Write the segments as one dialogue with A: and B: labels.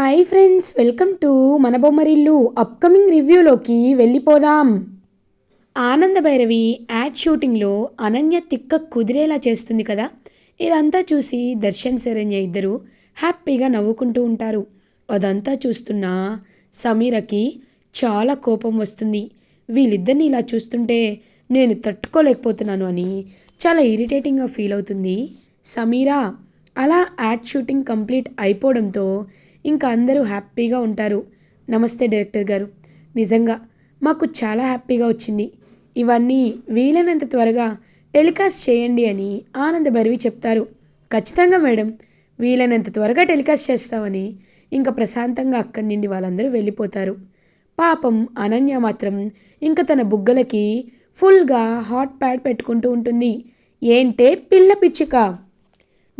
A: Hi friends welcome to మన Bommarillu upcoming రివ్యూలోకి వెళ్ళిపోదాం. ఆనంద భైరవి యాడ్ షూటింగ్లో అనన్య తిక్క కుదిరేలా చేస్తుంది కదా? ఇదంతా చూసి దర్శన్ శరణ్య ఇద్దరు హ్యాపీగా నవ్వుకుంటూ ఉంటారు. అదంతా చూస్తున్న సమీరకి చాలా కోపం వస్తుంది. వీళ్ళిద్దరిని ఇలా చూస్తుంటే నేను తట్టుకోలేకపోతున్నాను అని చాలా ఇరిటేటింగ్గా ఫీల్ అవుతుంది సమీరా. అలా యాడ్ షూటింగ్ కంప్లీట్ అయిపోవడంతో ఇంకా అందరూ హ్యాపీగా ఉంటారు. నమస్తే డైరెక్టర్ గారు. నిజంగా మాకు చాలా హ్యాపీగా వచ్చింది. ఇవన్నీ వీలైనంత త్వరగా టెలికాస్ట్ చేయండి అని ఆనంద భైరవి చెప్తారు. ఖచ్చితంగా మేడం. వీలైనంత త్వరగా టెలికాస్ట్ చేస్తామని ఇంకా ప్రశాంతంగా అక్కడి నుండి వాళ్ళందరూ వెళ్ళిపోతారు. పాపం అనన్య మాత్రం ఇంకా తన బుగ్గలకి ఫుల్గా హాట్ ప్యాడ్ పెట్టుకుంటూ ఉంటుంది. ఏంటే పిల్ల పిచ్చుక.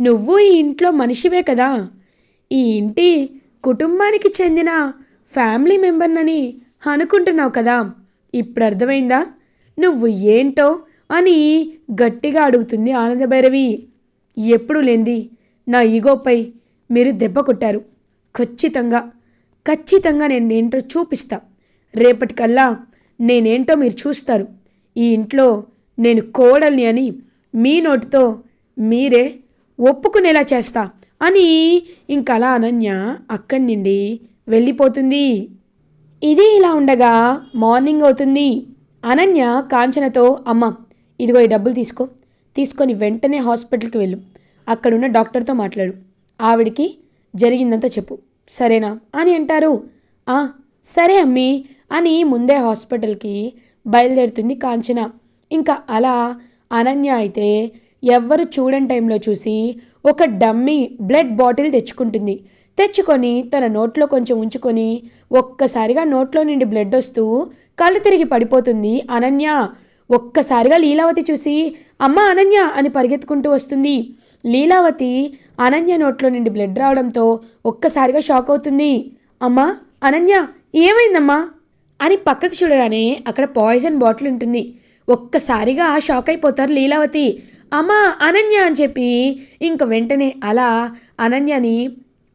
A: నువ్వు ఈ ఇంట్లో మనిషివే కదా. ఈ ఇంటి కుటుంబానికి చెందిన ఫ్యామిలీ మెంబర్నని అనుకుంటున్నావు కదా. ఇప్పుడు అర్థమైందా నువ్వు ఏంటో అని గట్టిగా అడుగుతుంది ఆనందభైరవి. ఎప్పుడు లేంది? నా ఈగోపై మీరు దెబ్బ కొట్టారు. ఖచ్చితంగా. ఖచ్చితంగా నేను ఏంటో చూపిస్తా. రేపటికల్లా నేనేంటో మీరు చూస్తారు. ఈ ఇంట్లో నేను కోడల్ని అని మీ నోటితో మీరే ఒప్పుకునేలా చేస్తా. అని ఇంకలా అనన్య అక్కడి నుండి వెళ్ళిపోతుంది. ఇది ఇలా ఉండగా మార్నింగ్ అవుతుంది. అనన్య కాంచనతో అమ్మ ఇదిగో ఈ డబ్బులు తీసుకో. తీసుకొని వెంటనే హాస్పిటల్కి వెళ్ళు. అక్కడున్న డాక్టర్తో మాట్లాడు. ఆవిడికి జరిగిందంతా చెప్పు. సరేనా? అని అంటారు. "ఆ, సరే అమ్మీ అని ముందే హాస్పిటల్కి బయలుదేరుతుంది కాంచన. ఇంకా అలా అనన్య అయితే ఎవ్వరు చూడని టైంలో చూసి ఒక డమ్మీ బ్లడ్ బాటిల్ తెచ్చుకుంటుంది. తెచ్చుకొని తన నోట్లో కొంచెం ఉంచుకొని ఒక్కసారిగా నోట్లో నుండి బ్లడ్ వస్తూ కళ్ళు తిరిగి పడిపోతుంది అనన్య. ఒక్కసారిగా లీలావతి చూసి అమ్మ అనన్య అని పరిగెత్తుకుంటూ వస్తుంది. లీలావతి అనన్య నోట్లో నుండి బ్లడ్ రావడంతో ఒక్కసారిగా షాక్ అవుతుంది. అమ్మా అనన్య ఏమైందమ్మా? అని పక్కకు చూడగానే అక్కడ పాయిజన్ బాటిల్ ఉంటుంది. ఒక్కసారిగా షాక్ అయిపోతారు లీలావతి. అమ్మా అనన్య అని చెప్పి ఇంక వెంటనే అలా అనన్యని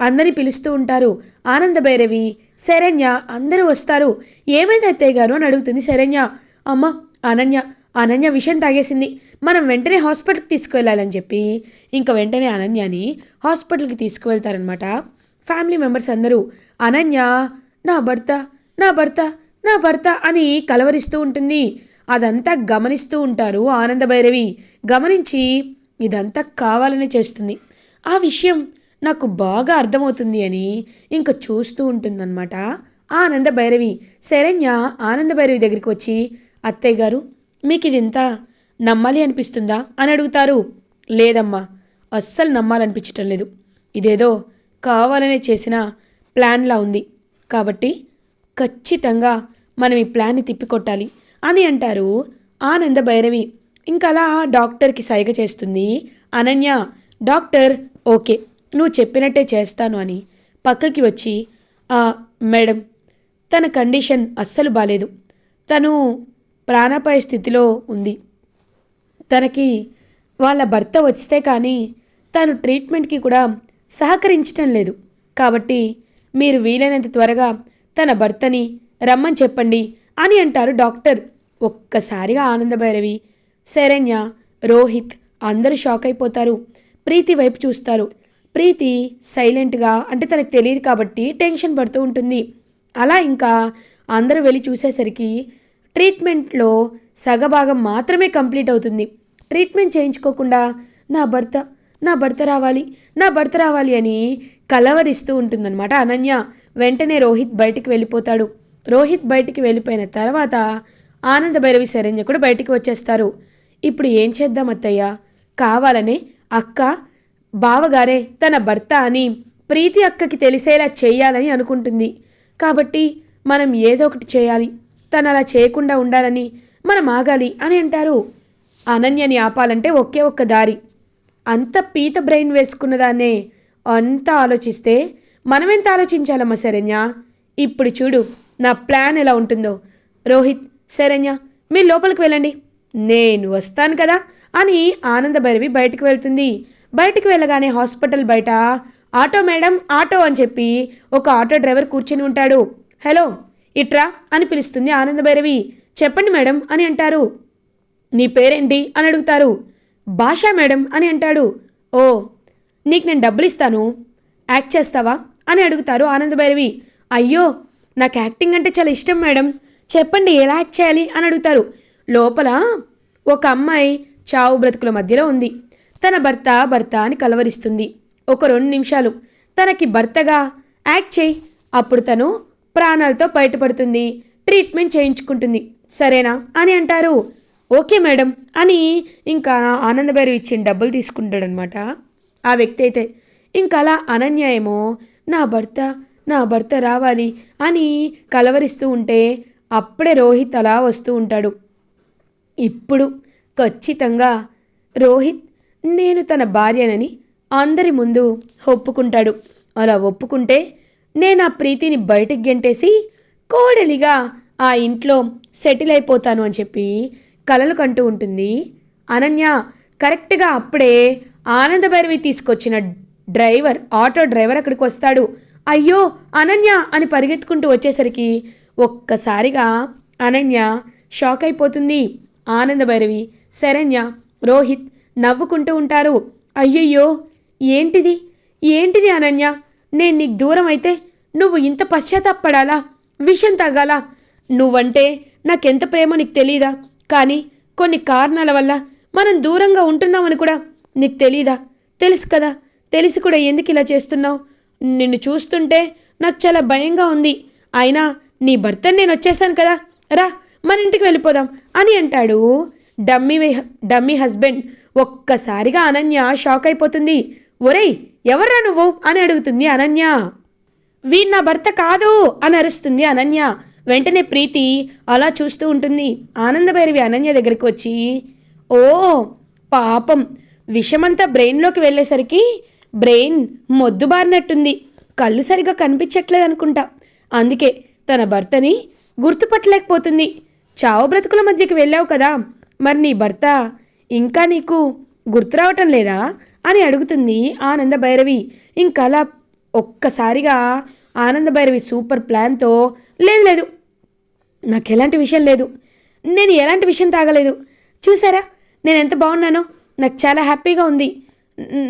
A: అందరిని పిలుస్తూ ఉంటారు. ఆనంద భైరవి శరణ్య అందరూ వస్తారు. ఏమైంది అత్తయ్య గారు అని అడుగుతుంది శరణ్య. అమ్మ అనన్య అనన్య విషయం తాగేసింది. మనం వెంటనే హాస్పిటల్కి తీసుకువెళ్ళాలని చెప్పి ఇంక వెంటనే అనన్యని హాస్పిటల్కి తీసుకువెళ్తారనమాట ఫ్యామిలీ మెంబర్స్ అందరూ అనన్య నా భర్త నా భర్త నా భర్త అని కలవరిస్తూ ఉంటుంది. అదంతా గమనిస్తూ ఉంటారు ఆనంద భైరవి గమనించి ఇదంతా కావాలనే చేస్తుంది. ఆ విషయం నాకు బాగా అర్థమవుతుంది అని ఇంకా చూస్తూ ఉంటుందన్నమాట. ఆనంద భైరవి శరణ్య ఆనంద భైరవి దగ్గరికి వచ్చి అత్తయ్య గారు మీకు ఇదంతా నమ్మాలి అనిపిస్తుందా? అని అడుగుతారు. లేదమ్మా అస్సలు నమ్మాలనిపించటం లేదు. ఇదేదో కావాలనే చేసిన ప్లాన్లా ఉంది. కాబట్టి ఖచ్చితంగా మనం ఈ ప్లాన్ని తిప్పికొట్టాలి. అని అంటారు ఆనంద భైరవి. ఇంకా అలా డాక్టర్కి సైగ చేస్తుంది. అనన్య డాక్టర్ ఓకే నువ్వు చెప్పినట్టే చేస్తాను అని పక్కకి వచ్చి "ఆ, మేడం తన కండిషన్ అస్సలు బాలేదు. తను ప్రాణాపాయ స్థితిలో ఉంది. తనకి వాళ్ళ భర్త వస్తే కానీ తను ట్రీట్మెంట్కి కూడా సహకరించటం లేదు. కాబట్టి మీరు వీలైనంత త్వరగా తన భర్తని రమ్మని చెప్పండి అని అంటారు డాక్టర్. ఒక్కసారిగా ఆనందభైరవి శరణ్య రోహిత్ అందరూ షాక్ అయిపోతారు. ప్రీతి వైపు చూస్తారు. ప్రీతి సైలెంట్గా అంటే తనకు తెలియదు కాబట్టి టెన్షన్ పడుతూ ఉంటుంది. అలా ఇంకా అందరూ వెళ్ళి చూసేసరికి ట్రీట్మెంట్లో సగభాగం మాత్రమే కంప్లీట్ అవుతుంది. ట్రీట్మెంట్ చేయించుకోకుండా నా భర్త నా భర్త రావాలి నా భర్త రావాలి అని కలవరిస్తూ ఉంటుందన్నమాట అనన్య. వెంటనే రోహిత్ బయటికి వెళ్ళిపోతాడు. రోహిత్ బయటికి వెళ్ళిపోయిన తర్వాత ఆనంద భైరవి శరణ్య కూడా బయటికి వచ్చేస్తారు. ఇప్పుడు ఏం చేద్దాం అత్తయ్య? కావాలనే అక్క బావగారే తన భర్త అని ప్రీతి అక్కకి తెలిసేలా చేయాలని అనుకుంటుంది. కాబట్టి మనం ఏదో ఒకటి చేయాలి. తను అలా చేయకుండా ఉండాలని మనం ఆగాలి అని అంటారు. అనన్యని ఆపాలంటే ఒకే ఒక్క దారి. అంత పీత బ్రెయిన్ వేసుకున్నదాన్నే అంత ఆలోచిస్తే మనమెంత ఆలోచించాలమ్మా శరణ్య? ఇప్పుడు చూడు నా ప్లాన్ ఎలా ఉంటుందో. రోహిత్ శరణ్య మీరు లోపలికి వెళ్ళండి. నేను వస్తాను కదా అని ఆనందభైరవి బయటకు బయటికి వెళ్తుంది. బయటికి వెళ్ళగానే హాస్పిటల్ బయట ఆటో మేడం ఆటో అని చెప్పి ఒక ఆటో డ్రైవర్ కూర్చొని ఉంటాడు. హలో ఇట్రా అని పిలుస్తుంది ఆనందభైరవి చెప్పండి మేడం అని అంటారు. నీ పేరేంటి అని అడుగుతారు. భాషా మేడం అని అంటాడు. ఓ నీకు నేను డబ్బులు ఇస్తాను? యాక్ట్ చేస్తావా? అని అడుగుతారు ఆనందభైరవి అయ్యో నాకు యాక్టింగ్ అంటే చాలా ఇష్టం మేడం. చెప్పండి ఎలా యాక్ట్ చేయాలి అని అడుగుతారు. లోపల ఒక అమ్మాయి చావు బ్రతుకుల మధ్యలో ఉంది. తన భర్త భర్త అని కలవరిస్తుంది. ఒక రెండు నిమిషాలు. తనకి భర్తగా యాక్ట్ చేయి. అప్పుడు తను ప్రాణాలతో బయటపడుతుంది. ట్రీట్మెంట్ చేయించుకుంటుంది. సరేనా అని అంటారు. ఓకే మేడం అని ఇంకా ఆనందభైరు ఇచ్చిన డబ్బులు తీసుకుంటాడనమాట. ఆ వ్యక్తి అయితే ఇంకా అలా అనన్య ఏమో నా భర్త నా భర్త రావాలి అని కలవరిస్తూ ఉంటే అప్పుడే రోహిత్ అలా వస్తూ ఉంటాడు. ఇప్పుడు ఖచ్చితంగా రోహిత్ నేను తన భార్యనని అందరి ముందు ఒప్పుకుంటాడు. అలా ఒప్పుకుంటే నేను ఆ ప్రీతిని బయటికి గెంటేసి కోడలిగా ఆ ఇంట్లో సెటిల్ అయిపోతాను అని చెప్పి కలలు కంటూ ఉంటుంది. అనన్య కరెక్ట్గా అప్పుడే ఆనందభైరవి తీసుకొచ్చిన డ్రైవర్ ఆటో డ్రైవర్ అక్కడికి వస్తాడు. అయ్యో అనన్య అని పరిగెత్తుకుంటూ వచ్చేసరికి ఒక్కసారిగా అనన్య షాక్ అయిపోతుంది ఆనందభైరవి శరణ్య రోహిత్ నవ్వుకుంటూ ఉంటారు. అయ్యయ్యో ఏంటిది? ఏంటిది అనన్య? నేను నీకు దూరం అయితే నువ్వు ఇంత పశ్చాత్తాపడాలా? విషం తగ్గాలా నువ్వంటే నాకెంత ప్రేమో నీకు తెలీదా? కానీ కొన్ని కారణాల వల్ల మనం దూరంగా ఉంటున్నామని కూడా నీకు తెలీదా? తెలుసు కదా తెలిసి కూడా ఎందుకు ఇలా చేస్తున్నావు? నిన్ను చూస్తుంటే నాకు చాలా భయంగా ఉంది. అయినా నీ భర్తను నేను వచ్చేసాను కదా రా మన ఇంటికి వెళ్ళిపోదాం అని అంటాడు. డమ్మీ డమ్మీ హస్బెండ్ ఒక్కసారిగా అనన్య షాక్ అయిపోతుంది. ఒరేయ్ ఎవర్రా నువ్వు? అని అడుగుతుంది అనన్య. వీ నా భర్త కాదు అని అరుస్తుంది అనన్య. వెంటనే ప్రీతి అలా చూస్తూ ఉంటుంది. ఆనందభైరవి అనన్య దగ్గరికి వచ్చి ఓ పాపం. విషమంతా బ్రెయిన్లోకి వెళ్ళేసరికి బ్రెయిన్ మొద్దుబారినట్టుంది. కళ్ళు సరిగా కనిపించట్లేదు అనుకుంటా అందుకే తన భర్తని గుర్తుపట్టలేకపోతుంది. చావు బ్రతుకుల మధ్యకి వెళ్ళావు కదా. మరి నీ భర్త ఇంకా నీకు గుర్తు రావటం లేదా? అని అడుగుతుంది ఆనంద భైరవి. ఇంకా అలా ఒక్కసారిగా ఆనంద భైరవి సూపర్ ప్లాన్తో లేదు లేదు నాకు ఎలాంటి విషయం లేదు. నేను ఎలాంటి విషయం తాగలేదు. చూసారా నేను ఎంత బాగున్నానో. నాకు చాలా హ్యాపీగా ఉంది.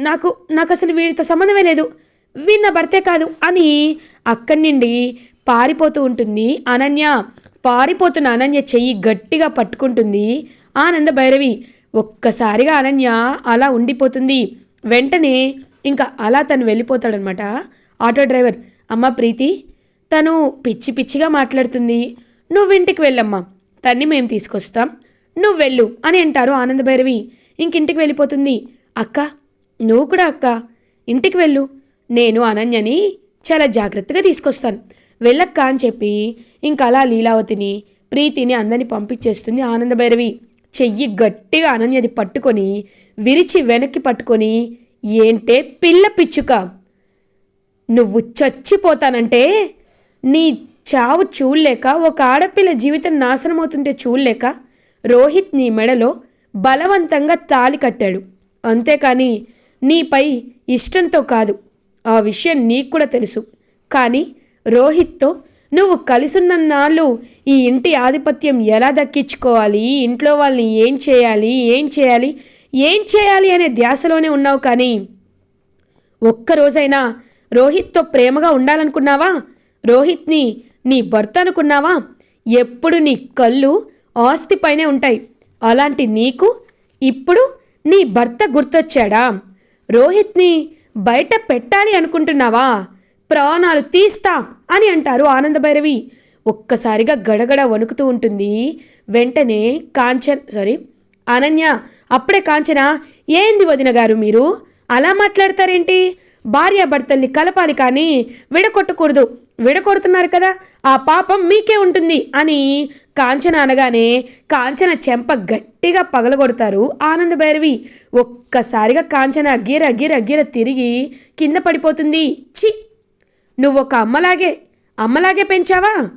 A: నాకు నాకు అసలు వీడితో సంబంధమే లేదు. వీడు నా భర్తే కాదు అని అక్కడి నుండి పారిపోతూ ఉంటుంది. అనన్య పారిపోతున్న అనన్య చెయ్యి గట్టిగా పట్టుకుంటుంది. ఆనంద భైరవి ఒక్కసారిగా అనన్య అలా ఉండిపోతుంది. వెంటనే ఇంకా అలా తను వెళ్ళిపోతాడనమాట. ఆటో డ్రైవర్ అమ్మ ప్రీతి తను పిచ్చి పిచ్చిగా మాట్లాడుతుంది. నువ్వు ఇంటికి వెళ్ళమ్మా. తన్ని మేము తీసుకొస్తాం. నువ్వు వెళ్ళు అని అంటారు ఆనంద భైరవి. ఇంకింటికి వెళ్ళిపోతుంది. అక్క నువ్వు కూడా అక్క ఇంటికి వెళ్ళు. నేను అనన్యని చాలా జాగ్రత్తగా తీసుకొస్తాను. వెళ్ళక్క అని చెప్పి ఇంకా అలా లీలావతిని ప్రీతిని అందరిని పంపించేస్తుంది ఆనందభైరవి. చెయ్యి గట్టిగా అనన్యది పట్టుకొని విరిచి వెనక్కి పట్టుకొని ఏంటే పిల్ల పిచ్చుక? నువ్వు చచ్చిపోతానంటే నీ చావు చూడలేక ఒక ఆడపిల్ల జీవితం నాశనం అవుతుంటే చూడలేక రోహిత్ నీ మెడలో బలవంతంగా తాలి కట్టాడు. అంతేకాని నీపై ఇష్టంతో కాదు ఆ విషయం నీకు కూడా తెలుసు. కానీ రోహిత్తో నువ్వు కలిసున్న నాళ్ళు ఈ ఇంటి ఆధిపత్యం ఎలా దక్కించుకోవాలి? ఇంట్లో వాళ్ళని ఏం చేయాలి? ఏం చేయాలి? ఏం చేయాలి అనే ధ్యాసలోనే ఉన్నావు కానీ ఒక్కరోజైనా రోహిత్తో ప్రేమగా ఉండాలనుకున్నావా? రోహిత్ని నీ భర్త అనుకున్నావా? ఎప్పుడు నీ కళ్ళు ఆస్తిపైనే ఉంటాయి. అలాంటి నీకు ఇప్పుడు నీ భర్త గుర్తొచ్చాడా? రోహిత్ని బయట పెట్టాలి అనుకుంటున్నావా? ప్రాణాలు తీస్తా అని అంటారు ఆనందభైరవి ఒక్కసారిగా గడగడ వణుకుతూ ఉంటుంది. వెంటనే కాంచన్ సారీ అనన్య అప్పుడే కాంచన ఏంది వదిన గారు మీరు? అలా మాట్లాడతారేంటి? భార్యాభర్తల్ని కలపాలి కానీ విడగొట్టకూడదు. విడగొడుతున్నారు కదా ఆ పాపం మీకే ఉంటుంది అని కాంచన అనగానే కాంచన చెంప గట్టిగా పగలగొడతారు ఆనంద భైరవి. ఒక్కసారిగా కాంచన గిర గిర గిర తిరిగి కింద పడిపోతుంది. చి నువ్వు ఒక అమ్మలాగే అమ్మలాగే పెంచావా?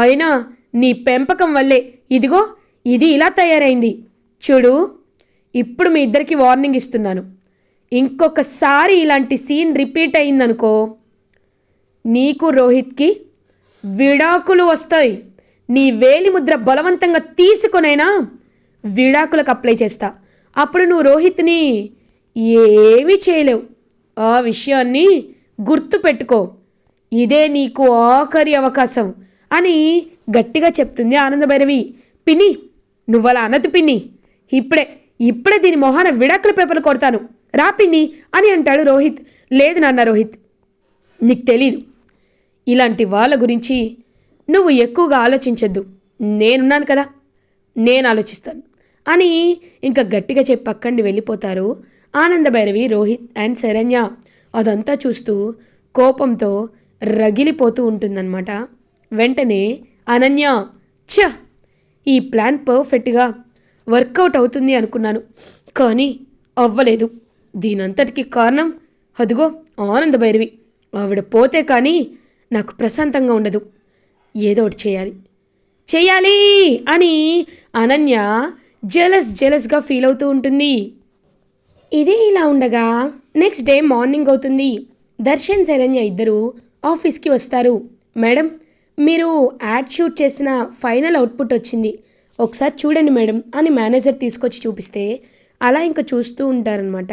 A: అయినా నీ పెంపకం వల్లే. ఇదిగో ఇది ఇలా తయారైంది. చూడు ఇప్పుడు మీ ఇద్దరికి వార్నింగ్ ఇస్తున్నాను. ఇంకొకసారి ఇలాంటి సీన్ రిపీట్ అయిందనుకో నీకు రోహిత్కి విడాకులు వస్తాయి. నీ వేలి ముద్ర బలవంతంగా తీసుకొనైనా విడాకులకు అప్లై చేస్తా. అప్పుడు నువ్వు రోహిత్ని ఏమీ చేయలేవు. ఆ విషయాన్ని గుర్తుపెట్టుకో. ఇదే నీకు ఆఖరి అవకాశం అని గట్టిగా చెప్తుంది ఆనందభైరవి. పిన్ని నువ్వలా అనతి పిన్ని. ఇప్పుడే ఇప్పుడే దీని మొహాన విడాకుల పేపర్లు కొడతాను. రా పిన్ని అని అంటాడు రోహిత్. లేదు నాన్న రోహిత్ నీకు తెలీదు. ఇలాంటి వాళ్ళ గురించి నువ్వు ఎక్కువగా ఆలోచించొద్దు. నేనున్నాను కదా నేను ఆలోచిస్తాను అని ఇంకా గట్టిగా చెప్పి పక్కండి వెళ్ళిపోతారు ఆనందభైరవి రోహిత్ అండ్ శరణ్య. అదంతా చూస్తూ కోపంతో రగిలిపోతూ ఉంటుందన్నమాట. వెంటనే అనన్య ఛ! ఈ ప్లాన్ పర్ఫెక్ట్గా వర్కౌట్ అవుతుంది అనుకున్నాను కానీ అవ్వలేదు. దీనంతటికి కారణం అదిగో ఆనందభైరవి ఆవిడ పోతే కానీ నాకు ప్రశాంతంగా ఉండదు. ఏదో ఒకటి చేయాలి. చేయాలి! అని అనన్య జెలస్ జెలస్గా ఫీల్ అవుతూ ఉంటుంది. ఇది ఇలా ఉండగా నెక్స్ట్ డే మార్నింగ్ అవుతుంది. దర్శన్ శరణ్య ఇద్దరు ఆఫీస్కి వస్తారు. మేడం మీరు యాడ్ షూట్ చేసిన ఫైనల్ అవుట్పుట్ వచ్చింది. ఒకసారి చూడండి మేడం అని మేనేజర్ తీసుకొచ్చి చూపిస్తే అలా ఇంకా చూస్తూ ఉంటారనమాట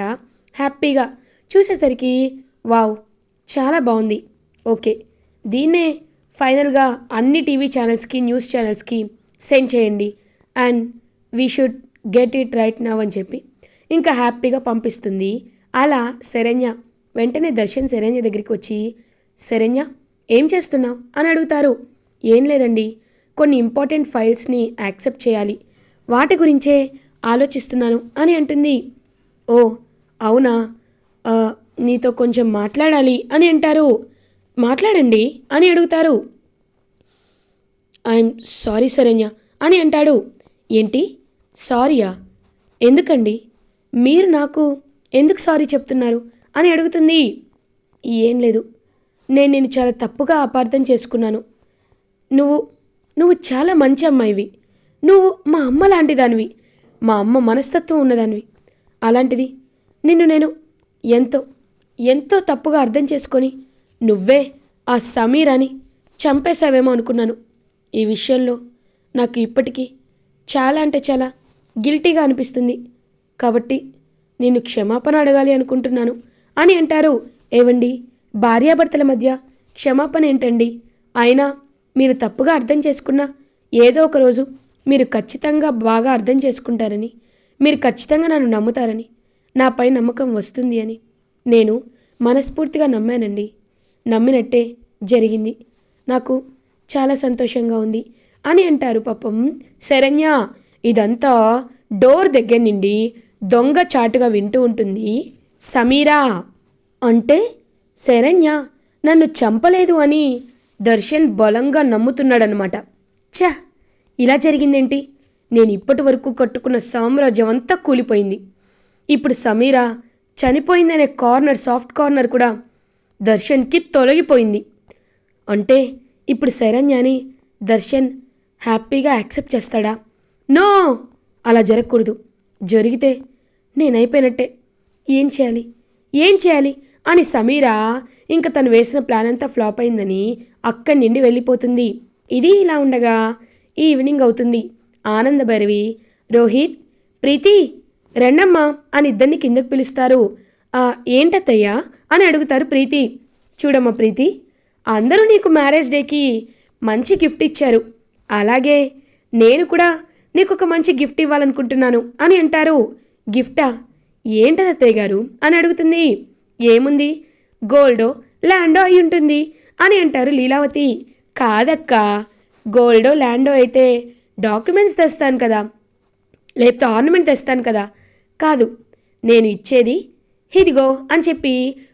A: హ్యాపీగా. చూసేసరికి వావ్ చాలా బాగుంది. ఓకే. దీన్నే ఫైనల్గా అన్ని టీవీ ఛానల్స్కి న్యూస్ ఛానల్స్కి సెండ్ చేయండి. And we should get it right now అని చెప్పి ఇంకా హ్యాపీగా పంపిస్తుంది. అలా శరణ్య వెంటనే దర్శన్ శరణ్య దగ్గరికి వచ్చి శరణ్య ఏం చేస్తున్నావు? అని అడుగుతారు. ఏం లేదండి. కొన్ని ఇంపార్టెంట్ ఫైల్స్ని యాక్సెప్ట్ చేయాలి. వాటి గురించే ఆలోచిస్తున్నాను అని అంటుంది. ఓ అవునా? నీతో కొంచెం మాట్లాడాలి అని అంటారు. మాట్లాడండి అని అడుగుతారు. ఐఎమ్ సారీ శరణ్య అని అంటాడు. ఏంటి? సారీయా? ఎందుకండి? మీరు నాకు ఎందుకు సారీ చెప్తున్నారు? అని అడుగుతుంది. ఏం లేదు. నేను నేను చాలా తప్పుగా అపార్థం చేసుకున్నాను. నువ్వు నువ్వు చాలా మంచి అమ్మాయివి. నువ్వు మా అమ్మ లాంటి దానివి మా అమ్మ మనస్తత్వం ఉన్నదానివి. అలాంటిది నిన్ను నేను ఎంతో ఎంతో తప్పుగా అర్థం చేసుకొని నువ్వే ఆ సమీర్ అని చంపేశావేమో అనుకున్నాను. ఈ విషయంలో నాకు ఇప్పటికీ చాలా అంటే చాలా గిల్టీగా అనిపిస్తుంది. కాబట్టి నేను క్షమాపణ అడగాలి అనుకుంటున్నాను అని అంటారు ఏవండి? భార్యాభర్తల మధ్య క్షమాపణ ఏంటండి? అయినా మీరు తప్పుగా అర్థం చేసుకున్నా ఏదో ఒక రోజు మీరు ఖచ్చితంగా బాగా అర్థం చేసుకుంటారని మీరు ఖచ్చితంగా నన్ను నమ్ముతారని నాపై నమ్మకం వస్తుంది అని నేను మనస్ఫూర్తిగా నమ్మానండి. నమ్మినట్టే జరిగింది. నాకు చాలా సంతోషంగా ఉంది అని అంటారు పాపం శరణ్య. ఇదంతా డోర్ దగ్గర నుండి దొంగ చాటుగా వింటూ ఉంటుంది సమీరా. అంటే శరణ్య నన్ను చంపలేదు అని దర్శన్ బలంగా నమ్ముతున్నాడనమాట ఛ! ఇలా జరిగిందేంటి? నేను ఇప్పటి వరకు కట్టుకున్న సామ్రాజ్యం అంతా కూలిపోయింది. ఇప్పుడు సమీరా చనిపోయిందనే కార్నర్ సాఫ్ట్ కార్నర్ కూడా దర్శన్కి తొలగిపోయింది. అంటే ఇప్పుడు శరణ్యని దర్శన్ హ్యాపీగా యాక్సెప్ట్ చేస్తాడా? నో! అలా జరగకూడదు. జరిగితే నేనైపోయినట్టే. ఏం చేయాలి? ఏం చేయాలి? అని సమీరా ఇంకా తను వేసిన ప్లాన్ అంతా ఫ్లాప్ అయిందని అక్కడి నుండి వెళ్ళిపోతుంది. ఇది ఇలా ఉండగా ఈవినింగ్ అవుతుంది. ఆనందభరివి రోహిత్ ప్రీతి రెండమ్మా అని ఇద్దరిని కిందకు పిలుస్తారు. ఏంటత్తయ్యా? అని అడుగుతారు ప్రీతి. చూడమ్మా ప్రీతి అందరూ నీకు మ్యారేజ్ డేకి మంచి గిఫ్ట్ ఇచ్చారు. అలాగే నేను కూడా నీకు ఒక మంచి గిఫ్ట్ ఇవ్వాలనుకుంటున్నాను అని అంటారు. గిఫ్టా? ఏంటది అత్తయ్య గారు? అని అడుగుతుంది. ఏముంది? గోల్డో ల్యాండో అయి ఉంటుంది అని అంటారు లీలావతి. కాదక్క గోల్డో ల్యాండో అయితే డాక్యుమెంట్స్ తెస్తాను కదా. లేకపోతే ఆర్నమెంట్ తెస్తాను కదా. కాదు నేను ఇచ్చేది ఇదిగో అని చెప్పి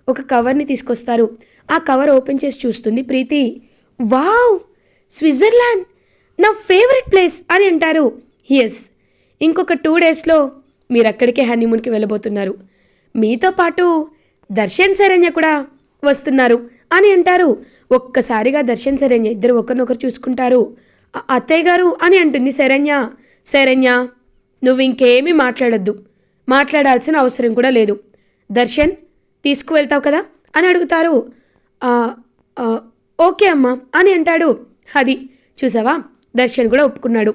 A: ఒక కవర్ని తీసుకొస్తారు. ఆ కవర్ ఓపెన్ చేసి చూస్తుంది ప్రీతి. వావ్! స్విట్జర్లాండ్! నా ఫేవరెట్ ప్లేస్ అని అంటారు. ఎస్ ఇంకొక టూ డేస్లో మీరు అక్కడికే హనీమూన్కి వెళ్ళబోతున్నారు. మీతో పాటు దర్శన్ శరణ్య కూడా వస్తున్నారు అని అంటారు. ఒక్కసారిగా దర్శన్ శరణ్య ఇద్దరు ఒకరినొకరు చూసుకుంటారు. అత్తయ్య గారు అని అంటుంది శరణ్య. శరణ్య నువ్వు ఇంకేమీ మాట్లాడొద్దు. మాట్లాడాల్సిన అవసరం కూడా లేదు. దర్శన్ తీసుకువెళ్తావు కదా? అని అడుగుతారు. ఓకే అమ్మా అని అంటాడు. అది చూసావా? దర్శన్ కూడా ఒప్పుకున్నాడు.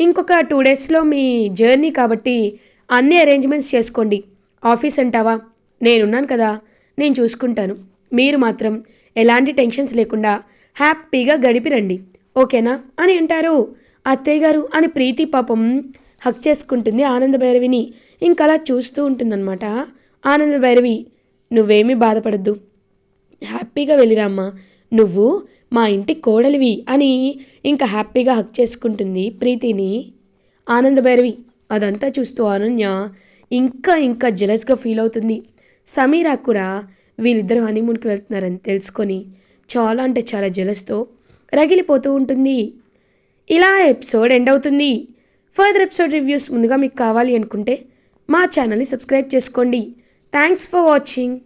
A: ఇంకొక టూ డేస్లో మీ జర్నీ కాబట్టి అన్ని అరేంజ్మెంట్స్ చేసుకోండి. ఆఫీస్ అంటావా? నేనున్నాను కదా నేను చూసుకుంటాను. మీరు మాత్రం ఎలాంటి టెన్షన్స్ లేకుండా హ్యాపీగా గడిపి రండి ఓకేనా? అని అంటారు. అత్తయ్య గారు అని ప్రీతి పాపం హక్ చేసుకుంటుంది ఆనంద భైరవిని. ఇంకలా చూస్తూ ఉంటుందన్నమాట. ఆనంద భైరవి నువ్వేమీ బాధపడద్దు. హ్యాపీగా వెళ్ళిరామ్మా నువ్వు మా ఇంటి కోడలివి అని ఇంకా హ్యాపీగా హక్ చేసుకుంటుంది ప్రీతిని. ఆనంద భైరవి అదంతా చూస్తూ అనన్య ఇంకా ఇంకా జెలస్గా ఫీల్ అవుతుంది. సమీరా కూడా వీళ్ళిద్దరూ హనీమూన్కి వెళ్తున్నారని తెలుసుకొని చాలా అంటే చాలా జలస్తో రగిలిపోతూ ఉంటుంది. ఇలా ఎపిసోడ్ ఎండ్ అవుతుంది. ఫర్దర్ ఎపిసోడ్ రివ్యూస్ ముందుగా మీకు కావాలి అనుకుంటే మా ఛానల్ని సబ్స్క్రైబ్ చేసుకోండి. Thanks for watching.